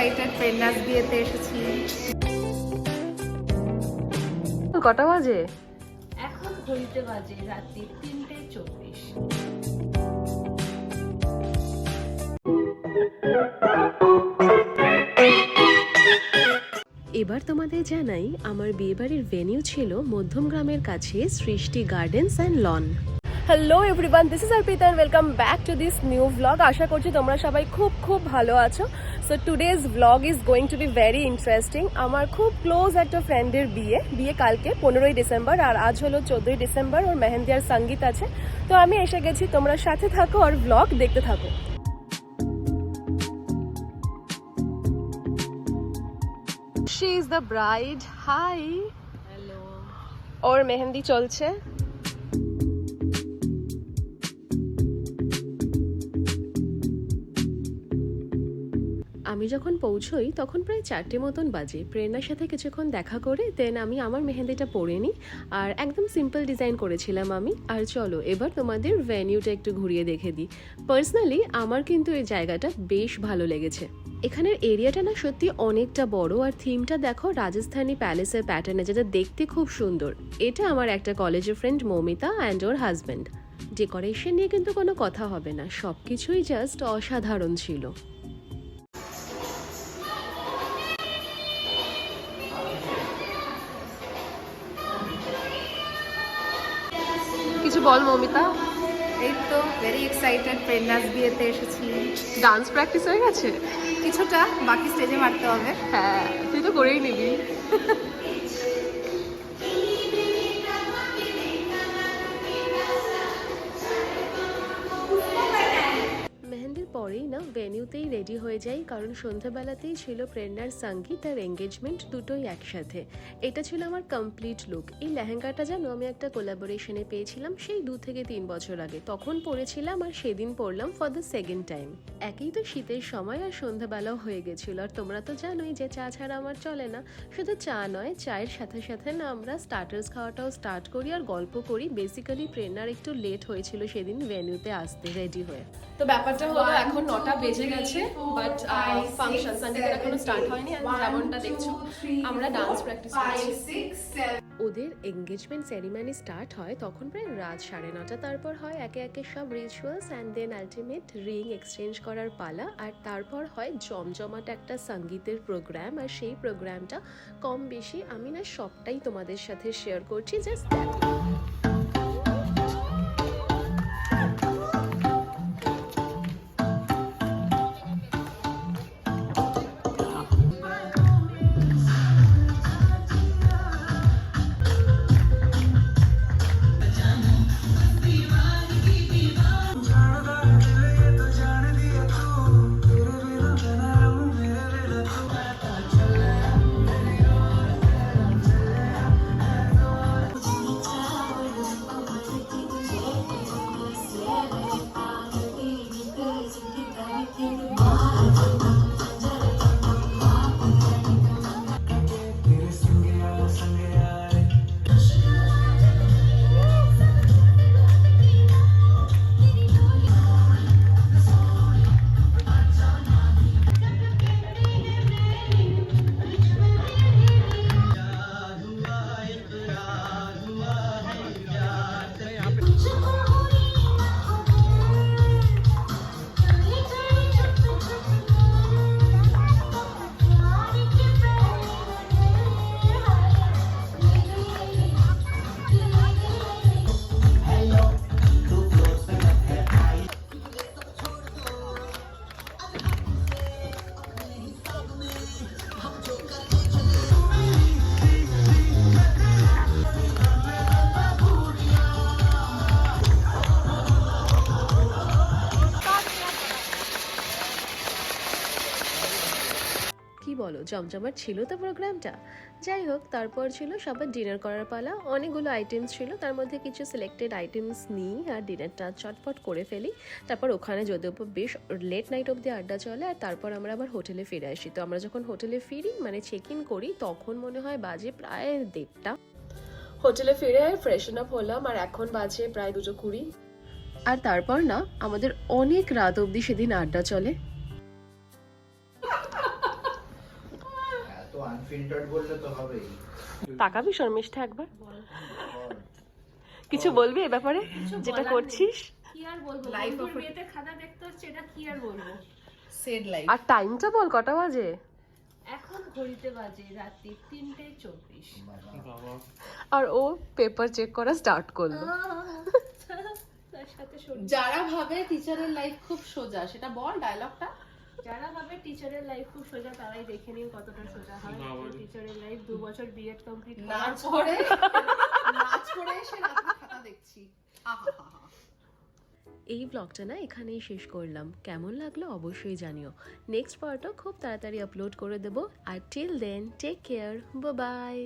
Excited বিয়েতে এসেছি। কটা বাজে? এখন ঘড়িতে বাজে রাত্রি তিনটে চব্বিশ। এবার তোমাদের জানাই আমার বিয়েবাড়ির ভেনিউ ছিল মধ্যম গ্রামের কাছে Srishti gardens and lawn hello everyone this is Arpita and welcome back to this new vlog আশা করছি তোমরা সবাই খুব খুব ভালো আছো। So today's vlog is going to be very interesting আমার খুব ক্লোজ একটা ফ্রেন্ডের বিয়ে বিয়ে কালকে পনেরোই ডিসেম্বর আর আজ হলো চোদ্দোই ডিসেম্বর ওর মেহেন্দি আর সংগীত আছে। তো আমি এসে গেছি তোমরা সাথে থাকো আর ব্লগ দেখতে থাকো। She is the bride hi hello ওর মেহেন্দি চলছে। যখন পৌঁছই, তখন প্রায় চারটে মতন বাজে। প্রেরণার সাথে কিছুক্ষণ দেখা করে দেন আমি আমার মেহেন্দিটা পরে নিই। আর একদম সিম্পল ডিজাইন করেছিলাম আমি। আর চলো, এবার তোমাদের ভেনিউটা একটু ঘুরিয়ে দেখে দিই। পার্সোনালি আমার কিন্তু এই জায়গাটা বেশ ভালো লেগেছে। এখানের এরিয়াটা না সত্যি অনেকটা বড়, আর থিমটা দেখো, রাজস্থানী প্যালেসের প্যাটার্নে যেটা দেখতে খুব সুন্দর। এটা আমার একটা কলেজের ফ্রেন্ড মৌমিতা অ্যান্ড ওর হাজব্যান্ড ডেকোরেশন নিয়ে কিন্তু কোনো কথা হবে না। সব কিছুই জাস্ট অসাধারণ ছিল। কিছু বল মমিতা। এই তো ভেরি এক্সাইটেড প্রেরণাস বিয়েতে এসেছি। ডান্স প্র্যাকটিস হয়ে গেছে? কিছুটা বাকি স্টেজে মারতে হবে। হ্যাঁ তুই তো করেই নিবি। ভেনিউতেই রেডি হয়ে যাই কারণ সন্ধ্যাবেলাতেই ছিল প্রেরণার সংগীত আর এঙ্গেজমেন্ট দুটোই একসাথে। এটা ছিল আমার কমপ্লিট লুক এই লেহেঙ্গাটা যেন আমি একটা কোলাবোরেশনে পেয়েছিলাম সেই দু থেকে তিন বছর আগে। তখন পরেছিলাম আর সেদিন পরলাম ফর দ্য সেকেন্ড টাইম একই তো শীতের সময় আর সন্ধ্যাবেলাও হয়ে গেছিল। আর তোমরা তো জানোই যে চা ছাড়া আমার চলে না। শুধু চা নয় চায়ের সাথে সাথে না আমরা স্টার্টার্স খাওয়াটাও স্টার্ট করি আর গল্প করি। বেসিক্যালি প্রেরণার একটু লেট হয়েছিল সেদিন ভেন্যুতে আসতে রেডি হয়ে। তো ব্যাপারটা হলো এখন নটা বেজে গেছে বাট ফাংশন সানডেতে এখনও স্টার্ট হয়নি আর যেমনটা দেখছ, আমরা ডান্স প্র্যাকটিস করছি। ওদের এঙ্গেজমেন্ট সেরিমনি স্টার্ট হয় তখন প্রায় রাত সাড়ে নটা, তারপর হয় একে একে সব rituals and then ultimate ring exchange করার পালা, আর তারপর হয় জমজমাট একটা সঙ্গীতের প্রোগ্রাম আর সেই প্রোগ্রামটা কম বেশি আমি না সবটাই তোমাদের সাথে শেয়ার করছি জাস্ট জমজমাট ছিল তো প্রোগ্রামটা যাই হোক, তারপর ছিল সবার ডিনার করার পালা। অনেকগুলো আইটেমস ছিল, তার মধ্যে কিছু সিলেক্টেড আইটেমস নিই আর ডিনারটা চটপট করে ফেলি। তারপর ওখানে যদিও বেশ লেট নাইট অবধি আড্ডা চলে আর তারপর আমরা আবার হোটেলে ফিরে আসি। তো আমরা যখন হোটেলে ফিরি মানে চেক ইন করি, তখন মনে হয় বাজে প্রায় দেড়টা। হোটেলে ফিরে ফ্রেশন আপ হলাম আর এখন বাজে প্রায় দুটো কুড়ি। আর তারপর না, আমাদের অনেক রাত অবধি সেদিন আড্ডা চলে। আনফিল্টার্ড বললে তো হবেই। তাকাবি শর্মিষ্ঠা একবার। কিছু বলবি এ ব্যাপারে? যেটা করছিস? কি আর বলব? বন্ধুর বিয়েতে খাতা দেখতে হচ্ছে এটা কি আর বলব? সেড লাইফ আর টাইমটা বল কটা বাজে? এখন ঘড়িতে বাজে রাত্রি তিনটে চব্বিশ। আর ও পেপার চেক করা স্টার্ট করল। তার সাথে শরীর যারা ভাবে টিচারের লাইফ খুব সোজা সেটা বল ডায়লগটা যারা ভাবে টিচারের লাইফ খুব সোজা তারাই দেখে নিন কতটা সোজা হয়। টিচারের লাইফ দু বছর বিএড কমপ্লিট নাচ করে নাচ করে এসে রাত্রে খাতা দেখছি। আহা হা হা। এই ব্লগটা না এখানেই শেষ করলাম। কেমন লাগল অবশ্যই জানিও। নেক্সট পার্টও খুব তাড়াতাড়ি আপলোড করে দেবো। আর till then take care bye